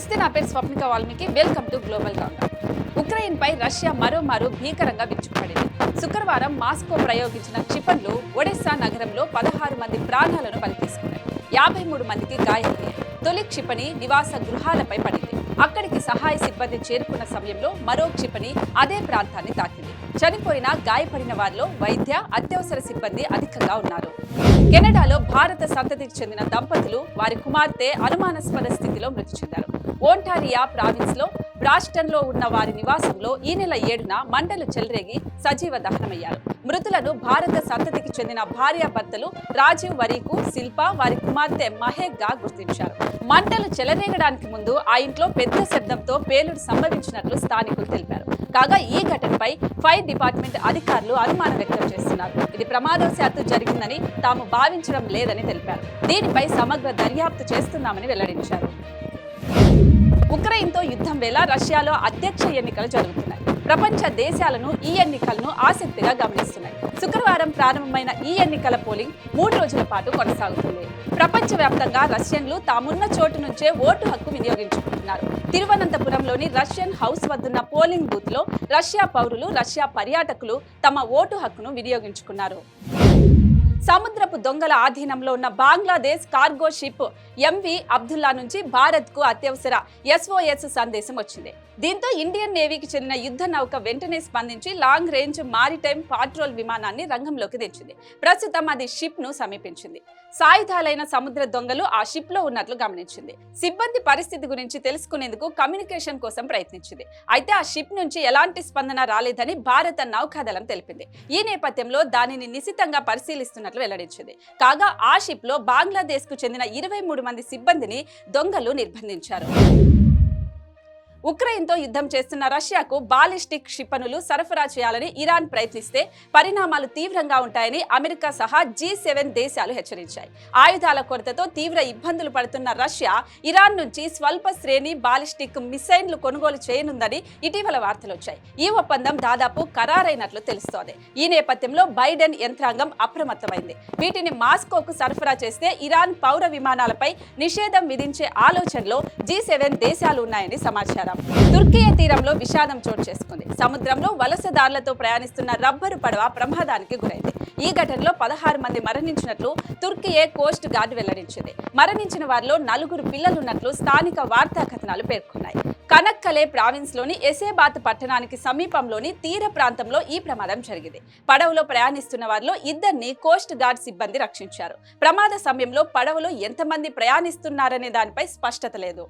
నమస్తే నా పేరు Swapnika Valmiki. Welcome to global counter Ukraine pi Russia మరోమారు భీకరంగా విచ్చుకుపడింది. శుక్రవారం మాస్కో ప్రయోగించిన క్షిపణులు ఒడెస్సా నగరంలో పదహారు మంది ప్రాణాలను బలి యాభై మూడు మందికి గాయాలయ్యాయి తొలి క్షిపణి నివాస గృహాలపై పడింది. అక్కడికి సహాయ సిబ్బంది చేరుకున్న సమయంలో మరో క్షిపణి అదే ప్రాంతాన్ని తాకింది. చనిపోయిన గాయపడిన వారిలో వైద్య అత్యవసర సిబ్బంది అధికంగా ఉన్నారు. కెనడాలో భారత సంతతికి చెందిన దంపతులు వారి కుమార్తె అనుమానాస్పద స్థితిలో మృతి చెందారు. ఓంటారియా ప్రావిన్స్లో బ్రాస్టన్లో ఉన్న వారి నివాసంలో ఈ నెల ఏడున మంటలు చెలరేగి సజీవ దహనమయ్యారు. మృతులను భారత సంతతికి చెందిన భార్యాభర్తలు రాజీవ్ వరీకు శిల్ప వారి కుమార్తె మహేక్గా గుర్తించారు. మంటలు చెలరేగడానికి ముందు ఆ ఇంట్లో పెద్ద శబ్దంతో పేలుడు సంభవించినట్లు స్థానికులు తెలిపారు. కాగా ఈ ఘటనపై ఫైర్ డిపార్ట్మెంట్ అధికారులు అనుమానం వ్యక్తం చేస్తున్నారు. ఇది ప్రమాదవశాత్తు జరిగిందని తాము భావించడం లేదని తెలిపారు. దీనిపై సమగ్ర దర్యాప్తు చేస్తున్నామని వెల్లడించారు. ఉక్రెయిన్తో యుద్ధం వేళ రష్యాలో అధ్యక్ష ఎన్నికలు జరుగుతున్నాయి. ప్రపంచ దేశాలను ఈ ఎన్నికలను ఆసక్తిగా గమనిస్తున్నాయి. శుక్రవారం ప్రారంభమైన ఈ ఎన్నికల పోలింగ్ మూడు రోజుల పాటు కొనసాగుతుంది. ప్రపంచవ్యాప్తంగా రష్యన్లు తామున్న చోటు నుంచే ఓటు హక్కు వినియోగించుకుంటున్నారు. తిరువనంతపురంలోని రష్యన్ హౌస్ వద్దున్న పోలింగ్ బూత్లో రష్యా పౌరులు రష్యా పర్యాటకులు తమ ఓటు హక్కును వినియోగించుకున్నారు. సముద్రపు దొంగల ఆధీనంలో ఉన్న Bangladesh cargo ship MV Abdullah నుంచి భారత్కు అత్యవసర ఎస్ఓఎస్ సందేశం వచ్చింది. దీంతో ఇండియన్ నేవీకి చెందిన యుద్ధ నౌక వెంటనే స్పందించి లాంగ్ రేంజ్ మారిటైమ్ పాట్రోల్ విమానాన్ని రంగంలోకి తెచ్చింది ప్రస్తుతం అది షిప్ను సమీపించింది. సాయుధాలైన సముద్ర దొంగలు ఆ షిప్లో ఉన్నట్లు గమనించింది. సిబ్బంది పరిస్థితి గురించి తెలుసుకునేందుకు కమ్యూనికేషన్ కోసం ప్రయత్నించింది. అయితే ఆ షిప్ నుంచి ఎలాంటి స్పందన రాలేదని భారత నౌకాదళం తెలిపింది. ఈ నేపథ్యంలో దానిని నిశితంగా పరిశీలిస్తున్నట్లు వెల్లడించింది. కాగా ఆ షిప్లో బంగ్లాదేశ్కు చెందిన ఇరవై మూడు మంది సిబ్బందిని దొంగలు నిర్బంధించారు. ఉక్రెయిన్తో యుద్ధం చేస్తున్న రష్యాకు బాలిస్టిక్ క్షిపణులు సరఫరా చేయాలని ఇరాన్ ప్రయత్నిస్తే పరిణామాలు తీవ్రంగా ఉంటాయని అమెరికా సహా జీ సెవెన్ దేశాలు హెచ్చరించాయి. ఆయుధాల కొరతతో తీవ్ర ఇబ్బందులు పడుతున్న రష్యా ఇరాన్ నుంచి స్వల్ప శ్రేణి బాలిస్టిక్ మిసైన్లు కొనుగోలు చేయనుందని ఇటీవల వార్తలు వచ్చాయి. ఈ ఒప్పందం దాదాపు ఖరారైనట్లు తెలుస్తోంది. ఈ నేపథ్యంలో బైడెన్ యంత్రాంగం అప్రమత్తమైంది. వీటిని మాస్కోకు సరఫరా చేస్తే ఇరాన్ పౌర విమానాలపై నిషేధం విధించే ఆలోచనలో జీ సెవెన్ దేశాలు ఉన్నాయని సమాచారం. తుర్కియా తీరంలో విషాదం చోటు చేసుకుంది. సముద్రంలో వలసదారులతో ప్రయాణిస్తున్న రబ్బరు పడవ ప్రమాదానికి గురైంది. ఈ ఘటనలో పదహారు మంది మరణించినట్లు తుర్కియే కోస్ట్ గార్డ్ వెల్లడించింది. మరణించిన వారిలో నలుగురు పిల్లలున్నట్లు స్థానిక వార్తా కథనాలు పేర్కొన్నాయి. కనక్కలే ప్రావిన్స్లోని ఎసేబాత్ పట్టణానికి సమీపంలోని తీర ప్రాంతంలో ఈ ప్రమాదం జరిగింది. పడవలో ప్రయాణిస్తున్న వారిలో ఇద్దరిని కోస్ట్ గార్డ్ సిబ్బంది రక్షించారు. ప్రమాద సమయంలో పడవలో ఎంతమంది ప్రయాణిస్తున్నారనే దానిపై స్పష్టత లేదు.